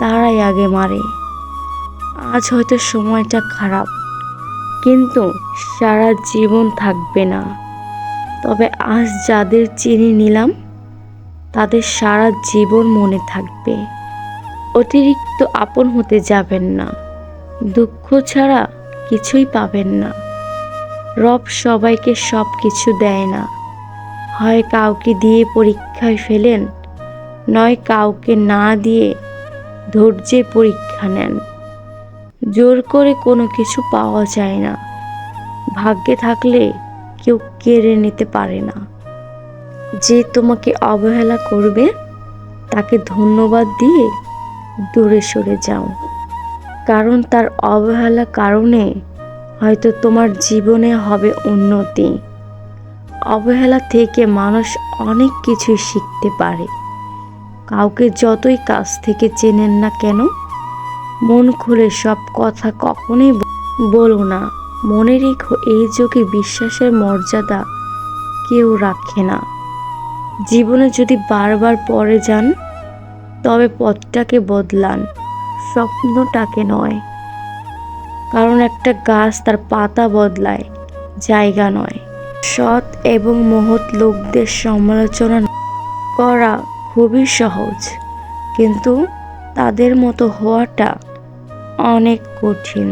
তারাই আগে মারে। আজ হয়তো সময়টা খারাপ, কিন্তু সারা জীবন থাকবে না। তবে আজ যাদের চিনি নিলাম, তাদের সারা জীবন মনে থাকবে। অতিরিক্ত আপন হতে যাবেন না, দুঃখ ছাড়া কিছুই পাবেন না। রব সবাইকে সব কিছু দেয় না। হয় কাউকে দিয়ে পরীক্ষায় ফেলেন, নয় কাউকে না দিয়ে ধৈর্যে পরীক্ষা নেন। জোর করে কোনো কিছু পাওয়া যায় না। ভাগ্যে থাকলে কেউ কেড়ে নিতে পারে না। যে তোমাকে অবহেলা করবে, তাকে ধন্যবাদ দিয়ে দূরে সরে যাও। কারণ তার অবহেলা কারণে হয়তো তোমার জীবনে হবে উন্নতি। অবহেলা থেকে মানুষ অনেক কিছুই শিখতে পারে। কাউকে যতই কাছ থেকে চেনেন না কেন, মন খুলে সব কথা কখনোই বলো না। মনে রেখো, এই যুগে বিশ্বাসের মর্যাদা কেউ রাখে না। জীবনে যদি বারবার পরে যান, তবে পথটাকে বদলান, স্বপ্নটাকে নয়। কারণ একটা গাছ তার পাতা বদলায়, জায়গা নয়। সৎ এবং মহৎ লোকদের সমালোচনা করা খুবই সহজ, কিন্তু তাদের মতো হওয়াটা অনেক কঠিন।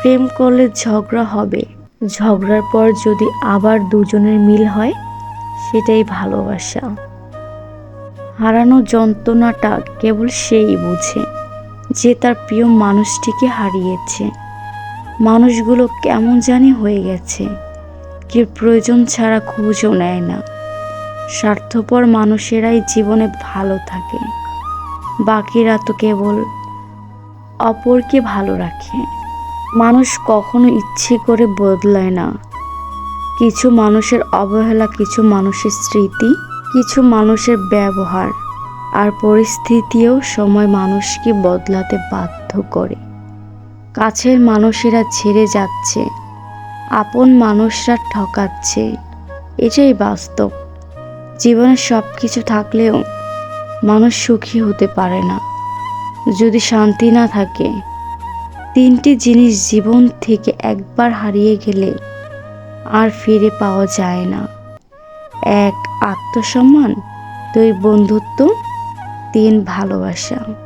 প্রেম করলে ঝগড়া হবে। ঝগড়ার পর যদি আবার দুজনের মিল হয়, সেটাই ভালোবাসা। হারানো যন্ত্রণাটা কেবল সেই বুঝে যে তার প্রিয় মানুষটিকে হারিয়েছে। মানুষগুলো কেমন জানি হয়ে গেছে। যে প্রয়োজন ছাড়া খোঁজও নেয় না। স্বার্থপর মানুষেরাই জীবনে ভালো থাকে। বাকিরা তো কেবল অপরকে ভালো রাখে। মানুষ কখনো ইচ্ছে করে বদলায় না। কিছু মানুষের অবহেলা, কিছু মানুষের স্মৃতি, কিছু মানুষের ব্যবহার আর পরিস্থিতিও সময় মানুষকে বদলাতে বাধ্য করে। কাছের মানুষেরা ছেড়ে যাচ্ছে, আপন মানুষরা ঠকাচ্ছে, এটাই বাস্তব। জীবনে সব কিছু থাকলেও মানুষ সুখী হতে পারে না। যদি শান্তি না থাকে, তিনটি জিনিস জীবন থেকে একবার হারিয়ে গেলে আর ফিরে পাওয়া যায় না। এক, আত্মসম্মান, দুই, বন্ধুত্ব, তিন, ভালোবাসা।